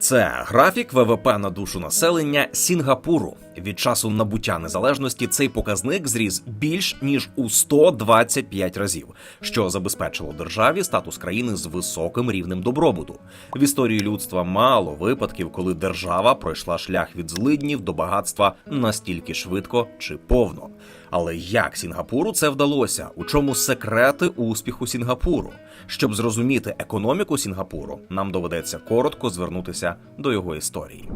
Це графік ВВП на душу населення Сінгапуру. Від часу набуття незалежності цей показник зріс більш ніж у 125 разів, що забезпечило державі статус країни з високим рівнем добробуту. В історії людства мало випадків, коли держава пройшла шлях від злиднів до багатства настільки швидко чи повно. Але як Сінгапуру це вдалося? У чому секрети успіху Сінгапуру? Щоб зрозуміти економіку Сінгапуру, нам доведеться коротко звернутися до його історії.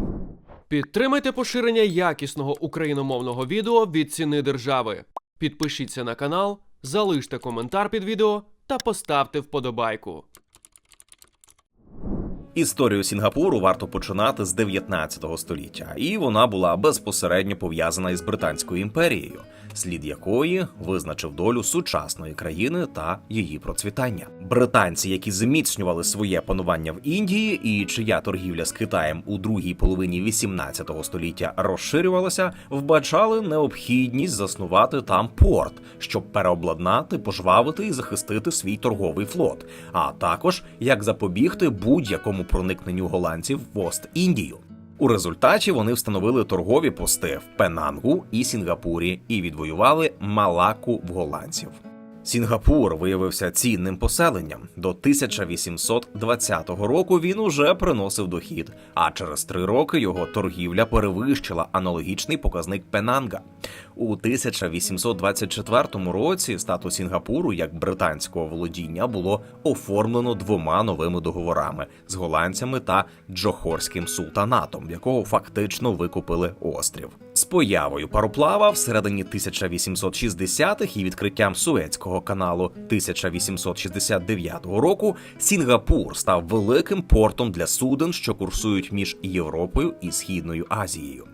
Підтримайте поширення якісного україномовного відео від ціни держави. Підпишіться на канал, залиште коментар під відео та поставте вподобайку. Історію Сінгапуру варто починати з 19 століття, і вона була безпосередньо пов'язана із Британською імперією, слід якої визначив долю сучасної країни та її процвітання. Британці, які зміцнювали своє панування в Індії, і чия торгівля з Китаєм у другій половині 18 століття розширювалася, вбачали необхідність заснувати там порт, щоб переобладнати, пожвавити і захистити свій торговий флот, а також як запобігти будь-якому проникненню голландців в Ост-Індію. У результаті вони встановили торгові пости в Пенангу і Сінгапурі і відвоювали Малаку в голландців. Сінгапур виявився цінним поселенням. До 1820 року він уже приносив дохід, а через три роки його торгівля перевищила аналогічний показник Пенанга. У 1824 році статус Сінгапуру як британського володіння було оформлено двома новими договорами з голландцями та Джохорським султанатом, якого фактично викупили острів. Появою пароплава всередині 1860-х і відкриттям Суецького каналу 1869 року Сінгапур став великим портом для суден, що курсують між Європою і Східною Азією.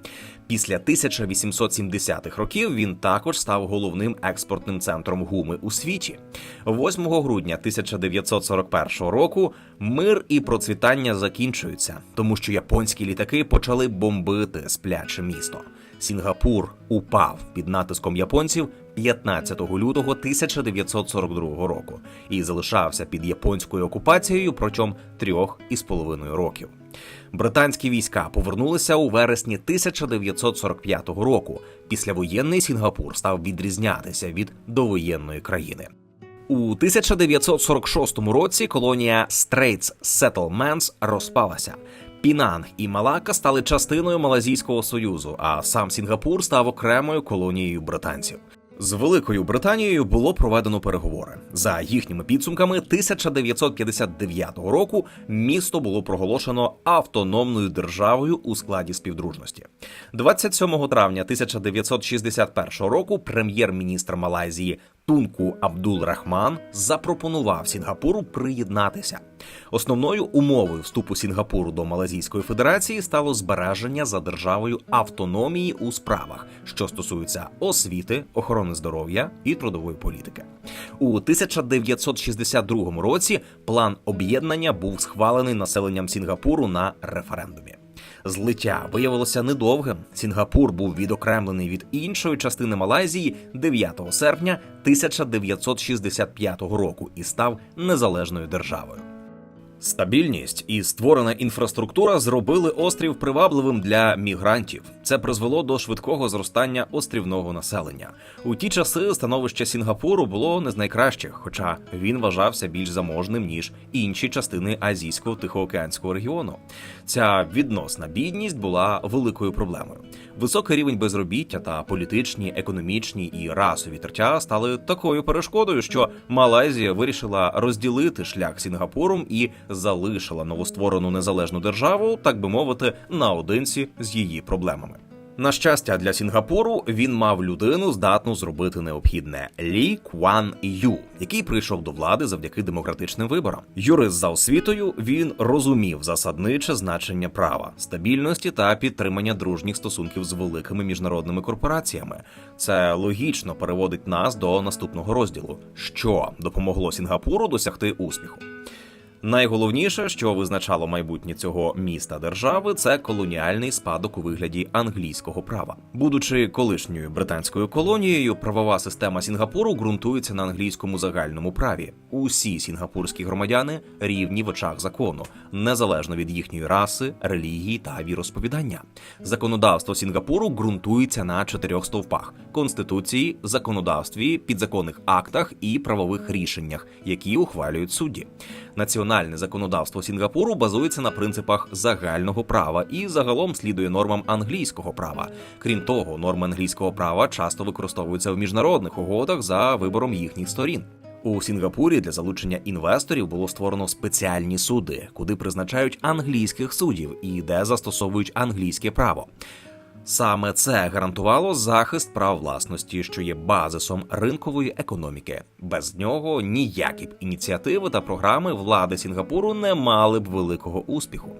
Після 1870-х років він також став головним експортним центром гуми у світі. 8 грудня 1941 року мир і процвітання закінчуються, тому що японські літаки почали бомбити спляче місто. Сінгапур упав під натиском японців 15 лютого 1942 року і залишався під японською окупацією протягом трьох із половиною років. Британські війська повернулися у вересні 1945 року. Післявоєнний Сінгапур став відрізнятися від довоєнної країни. У 1946 році колонія Straits Settlements розпалася. Пінанг і Малака стали частиною Малазійського союзу, а сам Сінгапур став окремою колонією британців. З Великою Британією було проведено переговори. За їхніми підсумками, 1959 року місто було проголошено автономною державою у складі співдружності. 27 травня 1961 року прем'єр-міністр Малайзії Тунку Абдул Рахман запропонував Сінгапуру приєднатися. Основною умовою вступу Сінгапуру до Малазійської Федерації стало збереження за державою автономії у справах, що стосуються освіти, охорони здоров'я і трудової політики. У 1962 році план об'єднання був схвалений населенням Сінгапуру на референдумі. Злиття виявилося недовгим. Сінгапур був відокремлений від іншої частини Малайзії 9 серпня 1965 року і став незалежною державою. Стабільність і створена інфраструктура зробили острів привабливим для мігрантів. Це призвело до швидкого зростання острівного населення. У ті часи становище Сінгапуру було не з найкращих, хоча він вважався більш заможним ніж інші частини азійського тихоокеанського регіону. Ця відносна бідність була великою проблемою. Високий рівень безробіття та політичні, економічні і расові тертя стали такою перешкодою, що Малайзія вирішила розділити шлях Сінгапуром і залишила новостворену незалежну державу, так би мовити, наодинці з її проблемами. На щастя, для Сінгапуру він мав людину, здатну зробити необхідне Лі Кван Ю, який прийшов до влади завдяки демократичним виборам. Юрист за освітою він розумів засадниче значення права, стабільності та підтримання дружніх стосунків з великими міжнародними корпораціями. Це логічно переводить нас до наступного розділу, що допомогло Сінгапуру досягти успіху. Найголовніше, що визначало майбутнє цього міста держави, це колоніальний спадок у вигляді англійського права. Будучи колишньою британською колонією, правова система Сінгапуру ґрунтується на англійському загальному праві. Усі сінгапурські громадяни рівні в очах закону, незалежно від їхньої раси, релігії та віросповідання. Законодавство Сінгапуру ґрунтується на чотирьох стовпах: конституції, законодавстві, підзаконних актах і правових рішеннях, які ухвалюють судді. Національне законодавство Сінгапуру базується на принципах загального права і загалом слідує нормам англійського права. Крім того, норми англійського права часто використовуються в міжнародних угодах за вибором їхніх сторін. У Сінгапурі для залучення інвесторів було створено спеціальні суди, куди призначають англійських суддів і де застосовують англійське право. Саме це гарантувало захист прав власності, що є базисом ринкової економіки. Без нього ніякі б ініціативи та програми влади Сінгапуру не мали б великого успіху.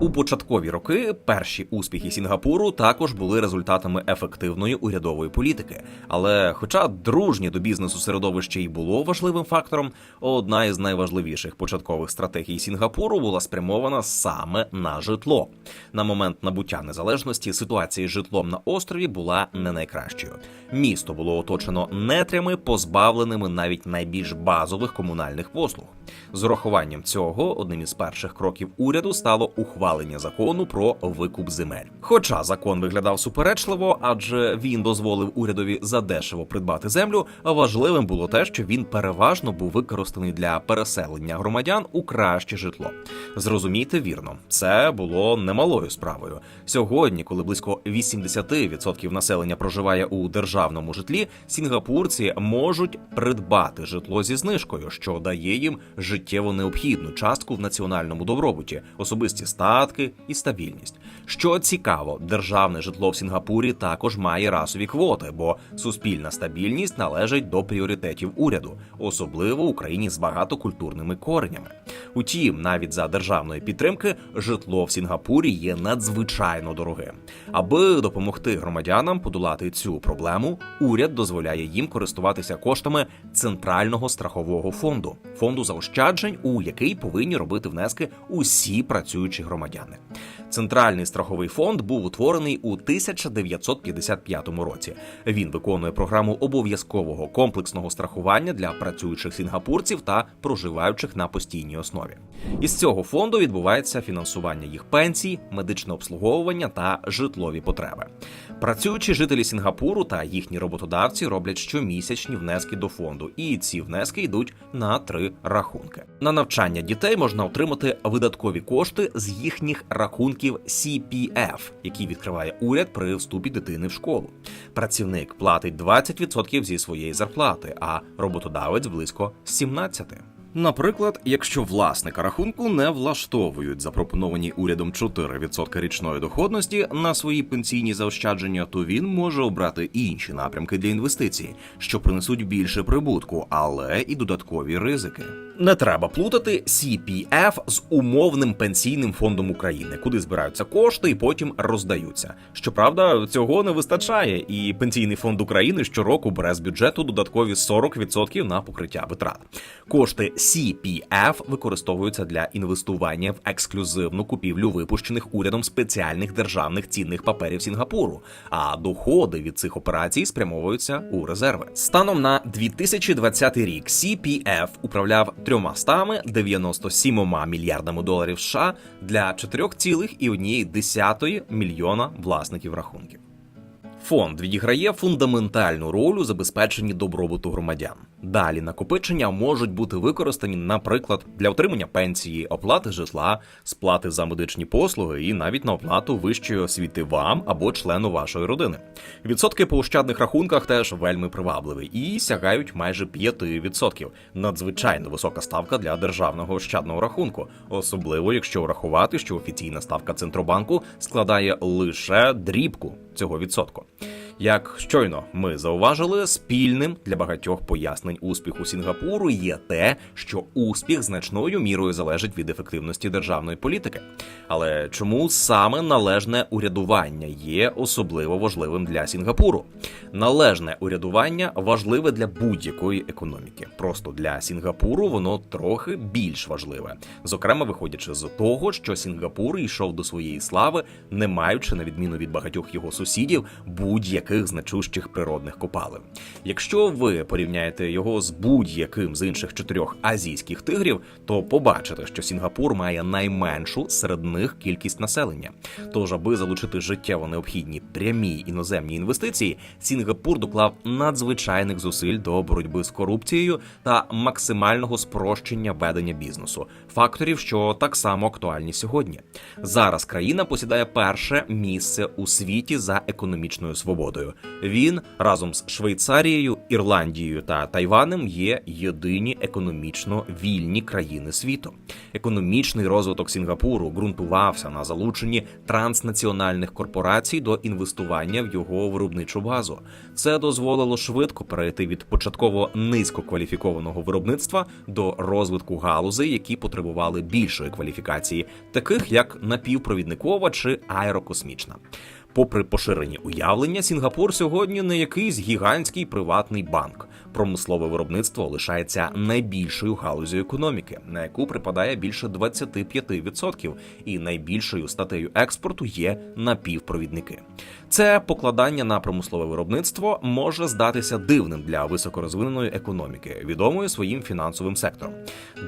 У початкові роки перші успіхи Сінгапуру також були результатами ефективної урядової політики. Але, хоча дружнє до бізнесу середовище й було важливим фактором, одна із найважливіших початкових стратегій Сінгапуру була спрямована саме на житло. На момент набуття незалежності ситуація з житлом на острові була не найкращою. Місто було оточено нетрями, позбавленими навіть найбільш базових комунальних послуг. З урахуванням цього одним із перших кроків уряду стало ухвалення закону про викуп земель. Хоча закон виглядав суперечливо, адже він дозволив урядові задешево придбати землю, важливим було те, що він переважно був використаний для переселення громадян у краще житло. Зрозумійте вірно, це було немалою справою. Сьогодні, коли близько 80% населення проживає у державному житлі, сінгапурці можуть придбати житло зі знижкою, що дає їм життєво необхідну частку в національному добробуті, особисті статки і стабільність. Що цікаво, державне житло в Сінгапурі також має расові квоти, бо суспільна стабільність належить до пріоритетів уряду, особливо в Україні з багатокультурними коренями. Утім, навіть за державної підтримки житло в Сінгапурі є надзвичайно дорогим. Аби допомогти громадянам подолати цю проблему, уряд дозволяє їм користуватися коштами центрального страхового фонду фонду заощаджень, у який повинні робити внески усі працюючі громадяни. Центральний страховий фонд був утворений у 1955 році. Він виконує програму обов'язкового комплексного страхування для працюючих сінгапурців та проживаючих на постійній основі. Із цього фонду відбувається фінансування їх пенсій, медичне обслуговування та житлові потреби. Працюючі жителі Сінгапуру та їхні роботодавці роблять щомісячні внески до фонду, і ці внески йдуть на три рахунки. На навчання дітей можна отримати видаткові кошти з їхніх рахунків CPF, який відкриває уряд при вступі дитини в школу. Працівник платить 20% зі своєї зарплати, а роботодавець близько 17%. Наприклад, якщо власника рахунку не влаштовують запропоновані урядом 4% річної доходності на свої пенсійні заощадження, то він може обрати інші напрямки для інвестицій, що принесуть більше прибутку, але і додаткові ризики. Не треба плутати CPF з умовним пенсійним фондом України, куди збираються кошти і потім роздаються. Щоправда, цього не вистачає, і пенсійний фонд України щороку бере з бюджету додаткові 40% на покриття витрат. Кошти CPF використовуються для інвестування в ексклюзивну купівлю випущених урядом спеціальних державних цінних паперів Сінгапуру, а доходи від цих операцій спрямовуються у резерви. Станом на 2020 рік CPF управляв 397 мільярдами доларів США для 4,1 мільйона власників рахунків. Фонд відіграє фундаментальну роль у забезпеченні добробуту громадян. Далі накопичення можуть бути використані, наприклад, для отримання пенсії, оплати житла, сплати за медичні послуги і навіть на оплату вищої освіти вам або члену вашої родини. Відсотки по ощадних рахунках теж вельми привабливі і сягають майже 5%. Надзвичайно висока ставка для державного ощадного рахунку, особливо якщо врахувати, що офіційна ставка центробанку складає лише дрібку цього відсотку. Як щойно ми зауважили, спільним для багатьох пояснень успіху Сінгапуру є те, що успіх значною мірою залежить від ефективності державної політики. Але чому саме належне урядування є особливо важливим для Сінгапуру? Належне урядування важливе для будь-якої економіки. Просто для Сінгапуру воно трохи більш важливе, зокрема виходячи з того, що Сінгапур йшов до своєї слави, не маючи на відміну від багатьох його сусідів будь-яких значущих природних копалин. Якщо ви порівняєте його з будь-яким з інших чотирьох азійських тигрів, то побачите, що Сінгапур має найменшу серед них кількість населення. Тож, аби залучити життєво необхідні прямі іноземні інвестиції, Сінгапур доклав надзвичайних зусиль до боротьби з корупцією та максимального спрощення ведення бізнесу, факторів, що так само актуальні сьогодні. Зараз країна посідає перше місце у світі за економічною свободою. Він разом з Швейцарією, Ірландією та Тайванем є єдині економічно вільні країни світу. Економічний розвиток Сінгапуру ґрунтувався на залученні транснаціональних корпорацій до інвестування в його виробничу базу. Це дозволило швидко перейти від початково низькокваліфікованого виробництва до розвитку галузей, які потребували більшої кваліфікації, таких як напівпровідникова чи аерокосмічна. Попри поширені уявлення, Сінгапур сьогодні не якийсь гігантський приватний банк. Промислове виробництво лишається найбільшою галузю економіки, на яку припадає більше 25%, і найбільшою статтею експорту є напівпровідники. Це покладання на промислове виробництво може здатися дивним для високорозвиненої економіки, відомої своїм фінансовим сектором.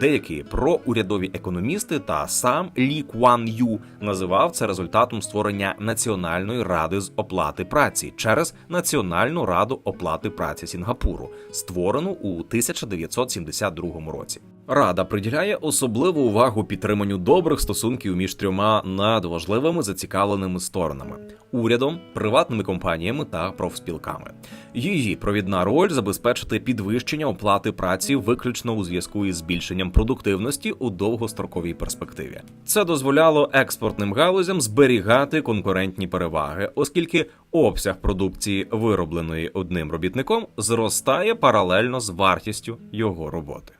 Деякі проурядові економісти та сам Лі Куан Ю називав це результатом створення національної ради з оплати праці через Національну раду оплати праці Сінгапуру, створену у 1972 році. Рада приділяє особливу увагу підтриманню добрих стосунків між трьома надважливими зацікавленими сторонами урядом, приватними компаніями та профспілками. Її провідна роль забезпечити підвищення оплати праці виключно у зв'язку із збільшенням продуктивності у довгостроковій перспективі. Це дозволяло експортним галузям зберігати конкурентні переваги, оскільки обсяг продукції, виробленої одним робітником, зростає паралельно з вартістю його роботи.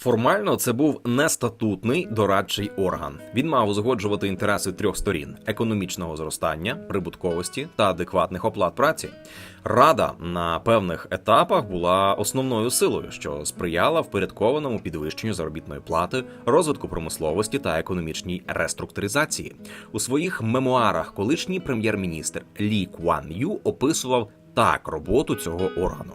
Формально це був нестатутний дорадчий орган. Він мав узгоджувати інтереси трьох сторін: економічного зростання, прибутковості та адекватних оплат праці. Рада на певних етапах була основною силою, що сприяла впорядкованому підвищенню заробітної плати, розвитку промисловості та економічній реструктуризації. У своїх мемуарах колишній прем'єр-міністр Лі Куан Ю описував так роботу цього органу.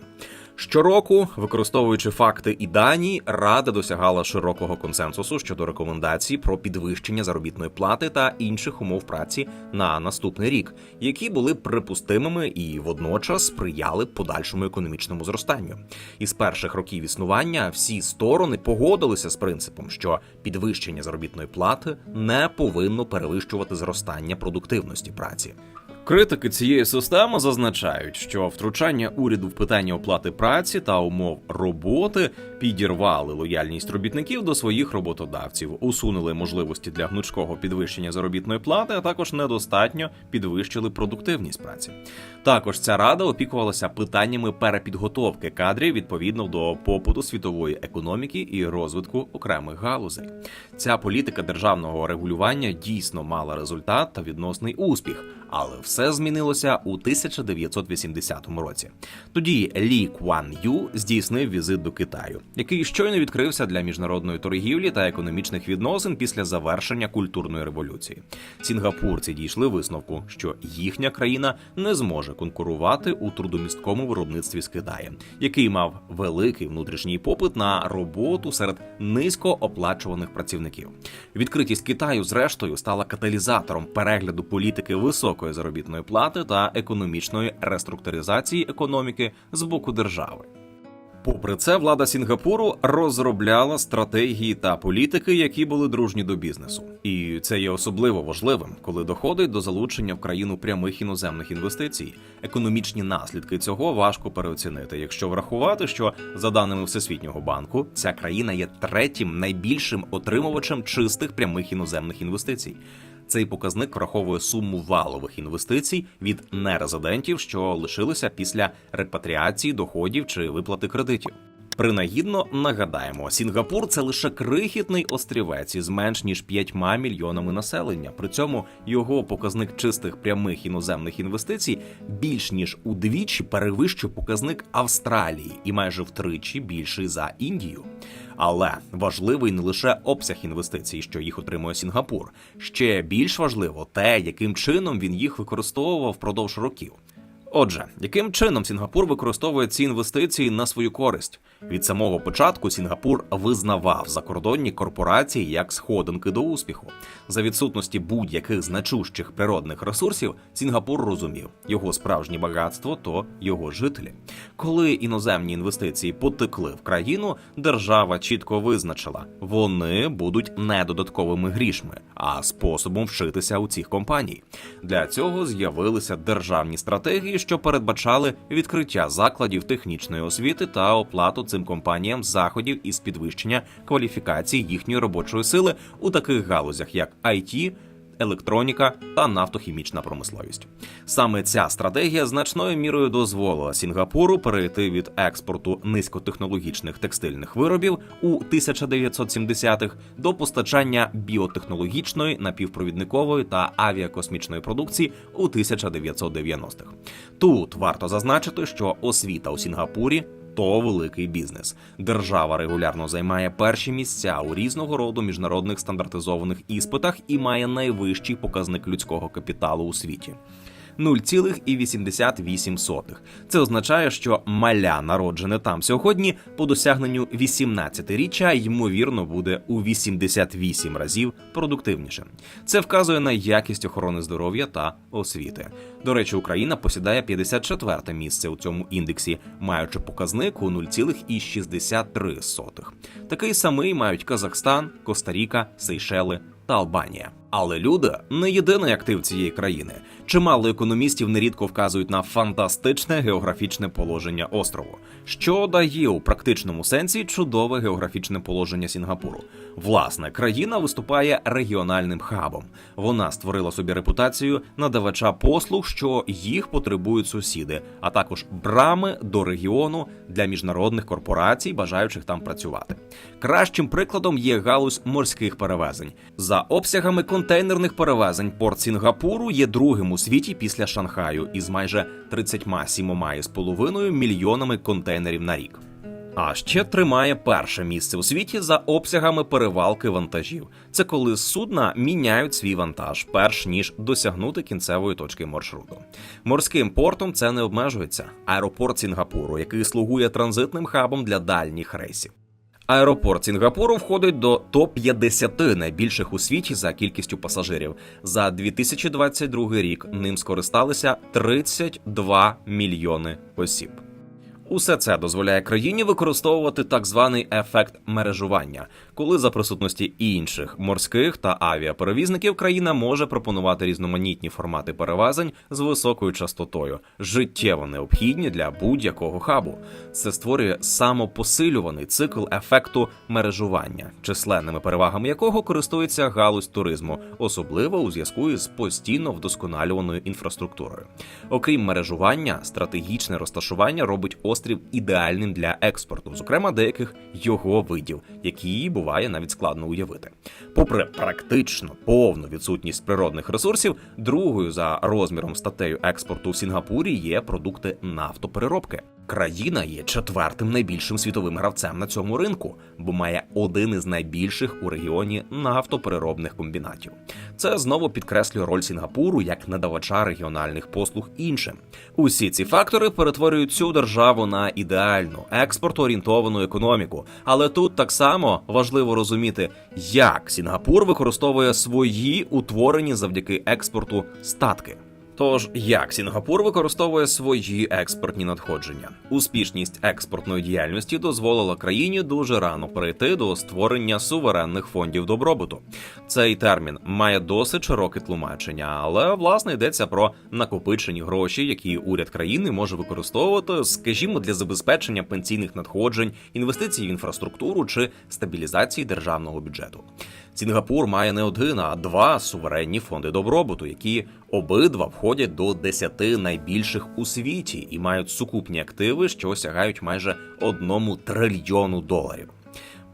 Щороку, використовуючи факти і дані, рада досягала широкого консенсусу щодо рекомендацій про підвищення заробітної плати та інших умов праці на наступний рік, які були припустимими і водночас сприяли подальшому економічному зростанню. Із перших років існування всі сторони погодилися з принципом, що підвищення заробітної плати не повинно перевищувати зростання продуктивності праці. Критики цієї системи зазначають, що втручання уряду в питання оплати праці та умов роботи підірвали лояльність робітників до своїх роботодавців, усунули можливості для гнучкого підвищення заробітної плати, а також недостатньо підвищили продуктивність праці. Також ця рада опікувалася питаннями перепідготовки кадрів відповідно до попиту світової економіки і розвитку окремих галузей. Ця політика державного регулювання дійсно мала результат та відносний успіх, але все змінилося у 1980 році. Тоді Лі Куан Ю здійснив візит до Китаю, який щойно відкрився для міжнародної торгівлі та економічних відносин після завершення культурної революції. Сінгапурці дійшли висновку, що їхня країна не зможе конкурувати у трудомісткому виробництві з Китаєм, який мав великий внутрішній попит на роботу серед низькооплачуваних працівників. Відкритість Китаю, зрештою, стала каталізатором перегляду політики високої заробітної плати та економічної реструктуризації економіки з боку держави. Попри це, влада Сінгапуру розробляла стратегії та політики, які були дружні до бізнесу, і це є особливо важливим, коли доходить до залучення в країну прямих іноземних інвестицій. Економічні наслідки цього важко переоцінити, якщо врахувати, що за даними Всесвітнього банку, ця країна є третім найбільшим отримувачем чистих прямих іноземних інвестицій. Цей показник враховує суму валових інвестицій від нерезидентів, що лишилися після репатріації доходів чи виплати кредитів. Принагідно нагадаємо, Сінгапур це лише крихітний острівець із менш ніж 5 мільйонами населення. При цьому його показник чистих прямих іноземних інвестицій більш ніж удвічі перевищує показник Австралії і майже втричі більший за Індію. Але важливий не лише обсяг інвестицій, що їх отримує Сінгапур. Ще більш важливо те, яким чином він їх використовував впродовж років. Отже, яким чином Сінгапур використовує ці інвестиції на свою користь? Від самого початку Сінгапур визнавав закордонні корпорації як сходинки до успіху. За відсутності будь-яких значущих природних ресурсів, Сінгапур розумів, його справжнє багатство то його жителі. Коли іноземні інвестиції потекли в країну, держава чітко визначила, вони будуть не додатковими грішми, а способом вчитися у цих компаній. Для цього з'явилися державні стратегії, що передбачали відкриття закладів технічної освіти та оплату цим компаніям заходів із підвищення кваліфікації їхньої робочої сили у таких галузях, як IT, електроніка та нафтохімічна промисловість. Саме ця стратегія значною мірою дозволила Сінгапуру перейти від експорту низькотехнологічних текстильних виробів у 1970-х до постачання біотехнологічної, напівпровідникової та авіакосмічної продукції у 1990-х. Тут варто зазначити, що освіта у Сінгапурі то великий бізнес. Держава регулярно займає перші місця у різного роду міжнародних стандартизованих іспитах і має найвищий показник людського капіталу у світі. 0,88. Це означає, що маля, народжене там сьогодні, по досягненню 18-річчя, ймовірно, буде у 88 разів продуктивніше. Це вказує на якість охорони здоров'я та освіти. До речі, Україна посідає 54 місце у цьому індексі, маючи показник у 0,63. Такий самий мають Казахстан, Коста-Ріка, Сейшели та Албанія. Але люди не єдиний актив цієї країни. Чимало економістів нерідко вказують на фантастичне географічне положення острову, що дає у практичному сенсі чудове географічне положення Сінгапуру. Власне, країна виступає регіональним хабом. Вона створила собі репутацію надавача послуг, що їх потребують сусіди, а також брами до регіону для міжнародних корпорацій, бажаючих там працювати. Кращим прикладом є галузь морських перевезень. За обсягами контейнерних перевезень порт Сінгапуру є другим у світі після Шанхаю із майже 37,5 мільйонами контейнерів на рік. А ще тримає перше місце у світі за обсягами перевалки вантажів. Це коли судна міняють свій вантаж, перш ніж досягнути кінцевої точки маршруту. Морським портом це не обмежується. Аеропорт Сінгапуру, який слугує транзитним хабом для дальніх рейсів. Аеропорт Сінгапуру входить до топ 50 найбільших у світі за кількістю пасажирів. За 2022 рік ним скористалися 32 мільйони осіб. Усе це дозволяє країні використовувати так званий ефект мережування, коли за присутності інших морських та авіаперевізників країна може пропонувати різноманітні формати перевезень з високою частотою, життєво необхідні для будь-якого хабу. Це створює самопосилюваний цикл ефекту мережування, численними перевагами якого користується галузь туризму, особливо у зв'язку із постійно вдосконалюваною інфраструктурою. Окрім мережування, стратегічне розташування робить острів ідеальним для експорту, зокрема деяких його видів, які буває навіть складно уявити. Попри практично повну відсутність природних ресурсів, другою за розміром статтею експорту в Сінгапурі є продукти нафтопереробки. Країна є четвертим найбільшим світовим гравцем на цьому ринку, бо має один із найбільших у регіоні нафтопереробних комбінатів. Це знову підкреслює роль Сінгапуру як надавача регіональних послуг іншим. Усі ці фактори перетворюють цю державу на ідеальну експортоорієнтовану економіку. Але тут так само важливо розуміти, як Сінгапур використовує свої утворені завдяки експорту статки. Тож як Сінгапур використовує свої експортні надходження? Успішність експортної діяльності дозволила країні дуже рано перейти до створення суверенних фондів добробуту. Цей термін має досить широке тлумачення, але власне йдеться про накопичені гроші, які уряд країни може використовувати, скажімо, для забезпечення пенсійних надходжень, інвестицій в інфраструктуру чи стабілізації державного бюджету. Сінгапур має не один, а два суверенні фонди добробуту, які обидва входять до десяти найбільших у світі і мають сукупні активи, що сягають майже одному трильйону доларів.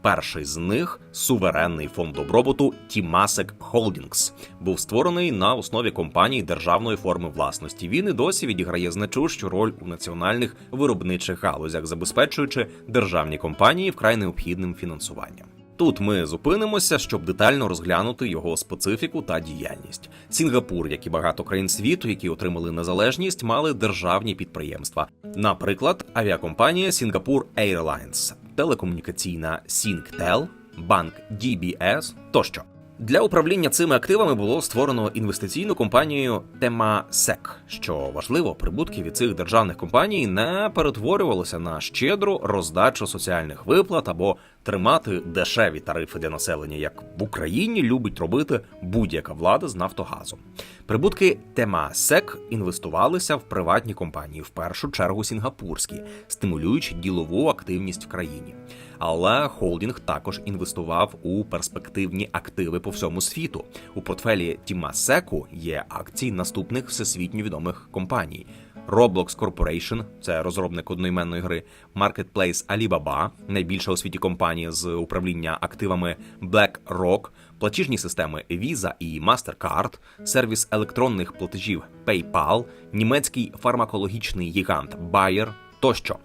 Перший з них суверенний фонд добробуту Тімасек Холдінгс був створений на основі компаній державної форми власності. Він і досі відіграє значущу роль у національних виробничих галузях, забезпечуючи державні компанії вкрай необхідним фінансуванням. Тут ми зупинимося, щоб детально розглянути його специфіку та діяльність. Сінгапур, як і багато країн світу, які отримали незалежність, мали державні підприємства. Наприклад, авіакомпанія Сінгапур Airlines, телекомунікаційна Singtel, банк DBS тощо. Для управління цими активами було створено інвестиційну компанію Temasek. Що важливо, прибутки від цих державних компаній не перетворювалися на щедру роздачу соціальних виплат або тримати дешеві тарифи для населення, як в Україні любить робити будь-яка влада з Нафтогазом. Прибутки Temasek інвестувалися в приватні компанії, в першу чергу сінгапурські, стимулюючи ділову активність в країні. Але холдинг також інвестував у перспективні активи по всьому світу. У портфелі Тімасеку є акції наступних всесвітньо відомих компаній. Roblox Corporation – це розробник одноіменної гри, Marketplace Alibaba – найбільша у світі компанія з управління активами BlackRock, платіжні системи Visa і MasterCard, сервіс електронних платежів PayPal, німецький фармакологічний гігант Bayer тощо.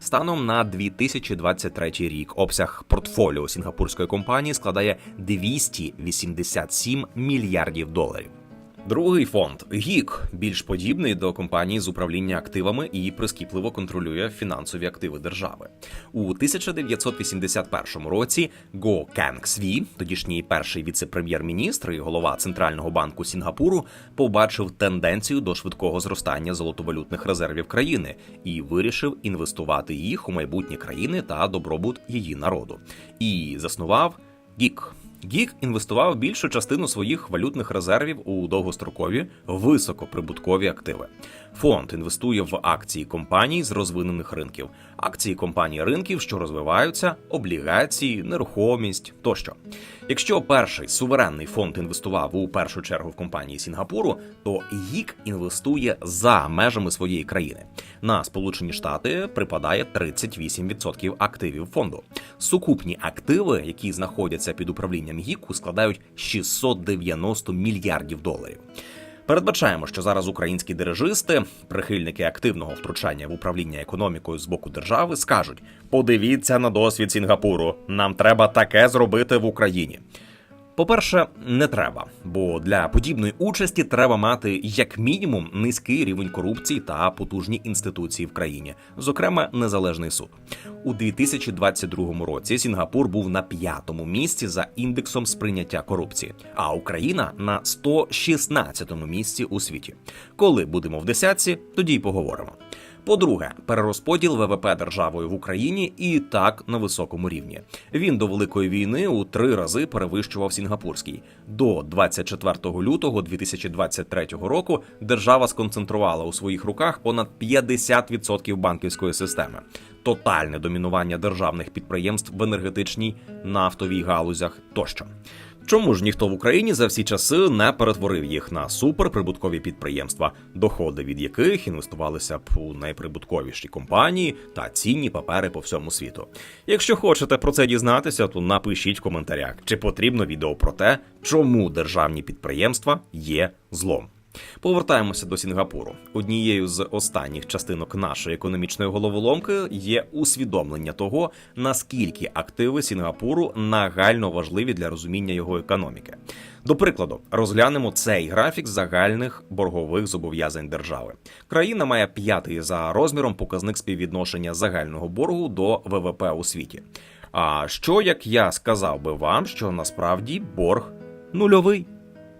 Станом на 2023 рік обсяг портфоліо сінгапурської компанії складає 287 мільярдів доларів. Другий фонд ГІК більш подібний до компанії з управління активами і прискіпливо контролює фінансові активи держави. У 1981 році Го Кенг Сві, тодішній перший віце-прем'єр-міністр і голова центрального банку Сінгапуру, побачив тенденцію до швидкого зростання золотовалютних резервів країни і вирішив інвестувати їх у майбутнє країни та добробут її народу. І заснував ГІК. Гік інвестував більшу частину своїх валютних резервів у довгострокові високоприбуткові активи. Фонд інвестує в акції компаній з розвинених ринків, акції компаній ринків, що розвиваються, облігації, нерухомість тощо. Якщо перший суверенний фонд інвестував у першу чергу в компанії Сінгапуру, то ГІК інвестує за межами своєї країни. На Сполучені Штати припадає 38% активів фонду. Сукупні активи, які знаходяться під управлінням ГІКу, складають 690 мільярдів доларів. Передбачаємо, що зараз українські дирижисти, прихильники активного втручання в управління економікою з боку держави, скажуть: подивіться на досвід Сінгапуру, нам треба таке зробити в Україні. По-перше, не треба, бо для подібної участі треба мати як мінімум низький рівень корупції та потужні інституції в країні, зокрема незалежний суд. У 2022 році Сінгапур був на п'ятому місці за індексом сприйняття корупції, а Україна на 116-му місці у світі. Коли будемо в десятці, тоді й поговоримо. По-друге, перерозподіл ВВП державою в Україні і так на високому рівні. Він до великої війни у три рази перевищував сінгапурський. До 24 лютого 2023 року держава сконцентрувала у своїх руках понад 50% банківської системи. Тотальне домінування державних підприємств в енергетичній нафтовій галузях тощо. Чому ж ніхто в Україні за всі часи не перетворив їх на суперприбуткові підприємства, доходи від яких інвестувалися б у найприбутковіші компанії та цінні папери по всьому світу? Якщо хочете про це дізнатися, то напишіть в коментарях, чи потрібно відео про те, чому державні підприємства є злом. Повертаємося до Сінгапуру. Однією з останніх частинок нашої економічної головоломки є усвідомлення того, наскільки активи Сінгапуру нагально важливі для розуміння його економіки. До прикладу, розглянемо цей графік загальних боргових зобов'язань держави. Країна має п'ятий за розміром показник співвідношення загального боргу до ВВП у світі. А що як я сказав би вам, що насправді борг нульовий?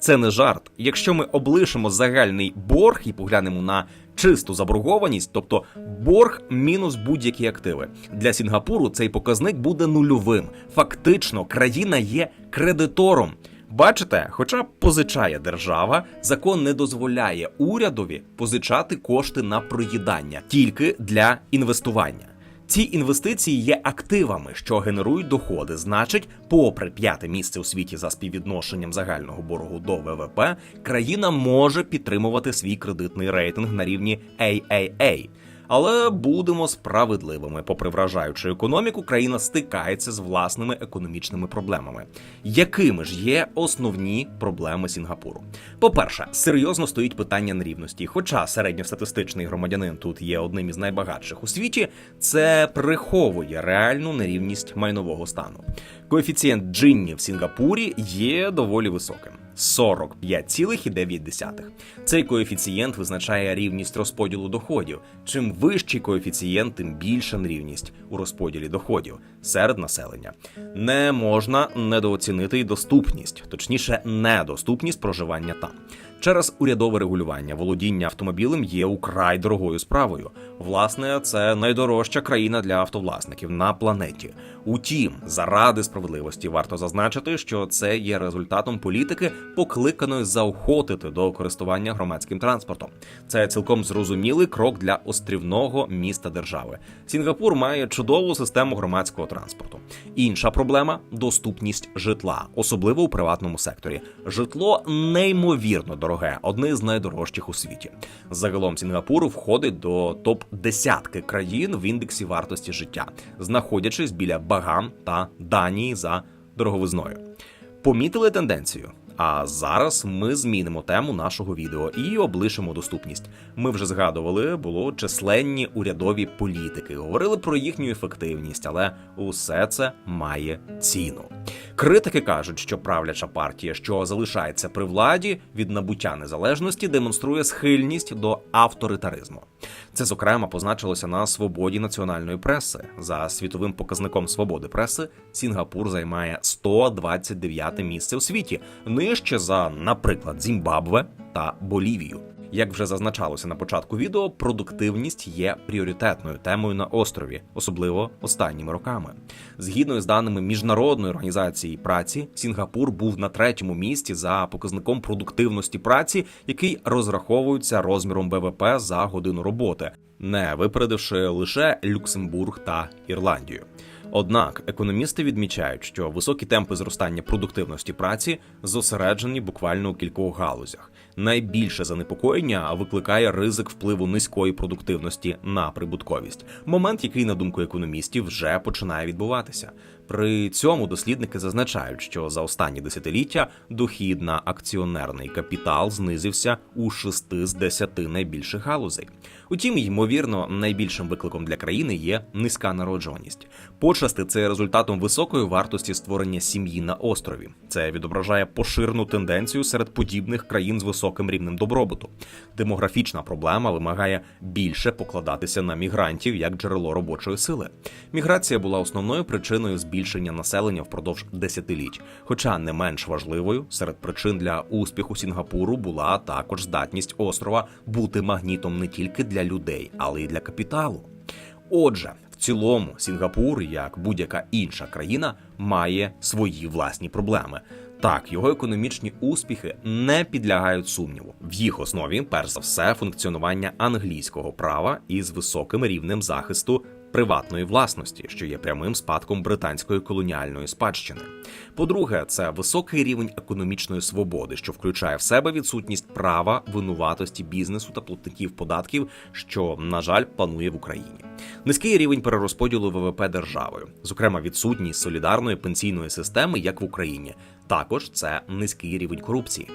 Це не жарт. Якщо ми облишимо загальний борг і поглянемо на чисту заборгованість, тобто борг мінус будь-які активи. Для Сінгапуру цей показник буде нульовим. Фактично, країна є кредитором. Бачите, хоча позичає держава, закон не дозволяє урядові позичати кошти на проїдання тільки для інвестування. Ці інвестиції є активами, що генерують доходи. Значить, попри п'яте місце у світі за співвідношенням загального боргу до ВВП, країна може підтримувати свій кредитний рейтинг на рівні AAA. Але будемо справедливими. Попри вражаючу економіку, країна стикається з власними економічними проблемами. Якими ж є основні проблеми Сінгапуру? По-перше, серйозно стоїть питання нерівності. Хоча середньостатистичний громадянин тут є одним із найбагатших у світі, це приховує реальну нерівність майнового стану. Коефіцієнт Джинні в Сінгапурі є доволі високим. 45,9. Цей коефіцієнт визначає рівність розподілу доходів. Чим вищий коефіцієнт, тим більша нерівність у розподілі доходів серед населення. Не можна недооцінити й доступність, точніше, недоступність проживання там. Через урядове регулювання володіння автомобілем є украй дорогою справою. Власне, це найдорожча країна для автовласників на планеті. Утім, заради справедливості варто зазначити, що це є результатом політики, покликаної заохотити до користування громадським транспортом. Це цілком зрозумілий крок для острівного міста держави. Сінгапур має чудову систему громадського транспорту. Інша проблема доступність житла, особливо у приватному секторі. Житло неймовірно дороге, одне з найдорожчих у світі. Загалом Сінгапур входить до топ десятки країн в індексі вартості життя, знаходячись біля Багам та Данії за дороговизною. Помітили тенденцію? А зараз ми змінимо тему нашого відео і облишимо доступність. Ми вже згадували, було численні урядові політики, говорили про їхню ефективність, але усе це має ціну. Критики кажуть, що правляча партія, що залишається при владі від набуття незалежності, демонструє схильність до авторитаризму. Це зокрема позначилося на свободі національної преси. За світовим показником свободи преси Сінгапур займає 129 місце у світі, нижче за, наприклад, Зімбабве та Болівію. Як вже зазначалося на початку відео, продуктивність є пріоритетною темою на острові, особливо останніми роками. Згідно з даними міжнародної організації праці, Сінгапур був на третьому місці за показником продуктивності праці, який розраховується розміром ВВП за годину роботи, не випередивши лише Люксембург та Ірландію. Однак економісти відмічають, що високі темпи зростання продуктивності праці зосереджені буквально у кількох галузях. Найбільше занепокоєння викликає ризик впливу низької продуктивності на прибутковість. Момент, який, на думку економістів, вже починає відбуватися. При цьому дослідники зазначають, що за останні десятиліття дохід на акціонерний капітал знизився у шести з десяти найбільших галузей. Утім, ймовірно, найбільшим викликом для країни є низька народжуваність. Почасти це результатом високої вартості створення сім'ї на острові. Це відображає поширену тенденцію серед подібних країн з високим рівнем добробуту. Демографічна проблема вимагає більше покладатися на мігрантів як джерело робочої сили. Міграція була основною причиною збільшення населення впродовж десятиліть. Хоча не менш важливою серед причин для успіху Сінгапуру була також здатність острова бути магнітом не тільки для людей, але й для капіталу. Отже, в цілому Сінгапур, як будь-яка інша країна, має свої власні проблеми. Так, його економічні успіхи не підлягають сумніву. В їх основі, перш за все, функціонування англійського права із високим рівнем захисту приватної власності, що є прямим спадком британської колоніальної спадщини. По-друге, це високий рівень економічної свободи, що включає в себе відсутність права винуватості бізнесу та платників податків, що на жаль панує в Україні. Низький рівень перерозподілу ВВП державою, зокрема відсутність солідарної пенсійної системи, як в Україні. Також це низький рівень корупції.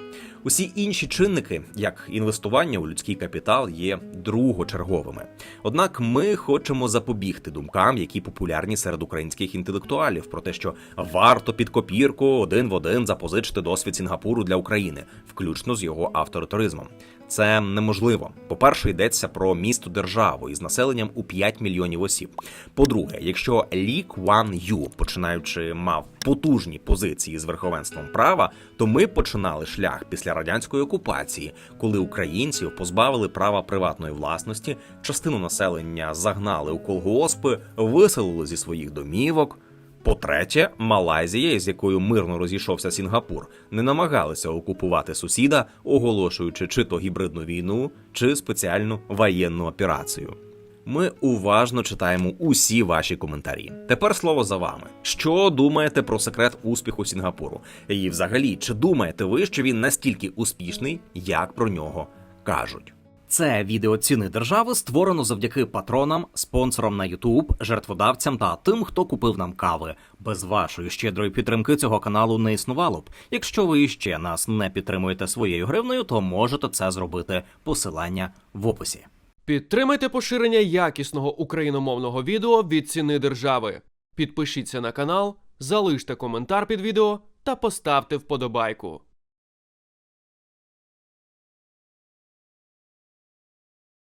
Усі інші чинники, як інвестування у людський капітал, є другочерговими. Однак ми хочемо запобігти думкам, які популярні серед українських інтелектуалів, про те, що варто під копірку один в один запозичити досвід Сінгапуру для України, включно з його авторитаризмом. Це неможливо. По-перше, йдеться про місто державу із населенням у 5 мільйонів осіб. По-друге, якщо Лі Кван Ю, починаючи, мав потужні позиції з верховенством права, то ми починали шлях після радянської окупації, коли українців позбавили права приватної власності, частину населення загнали у колгоспи, виселили зі своїх домівок. По-третє, Малайзія, із якою мирно розійшовся Сінгапур, не намагалися окупувати сусіда, оголошуючи чи то гібридну війну, чи спеціальну воєнну операцію. Ми уважно читаємо усі ваші коментарі. Тепер слово за вами. Що думаєте про секрет успіху Сінгапуру? І взагалі, чи думаєте ви, що він настільки успішний, як про нього кажуть? Це відео ціни держави створено завдяки патронам, спонсорам на YouTube, жертводавцям та тим, хто купив нам кави. Без вашої щедрої підтримки цього каналу не існувало б. Якщо ви ще нас не підтримуєте своєю гривнею, то можете це зробити. Посилання в описі. Підтримайте поширення якісного україномовного відео від ціни держави. Підпишіться на канал, залиште коментар під відео та поставте вподобайку.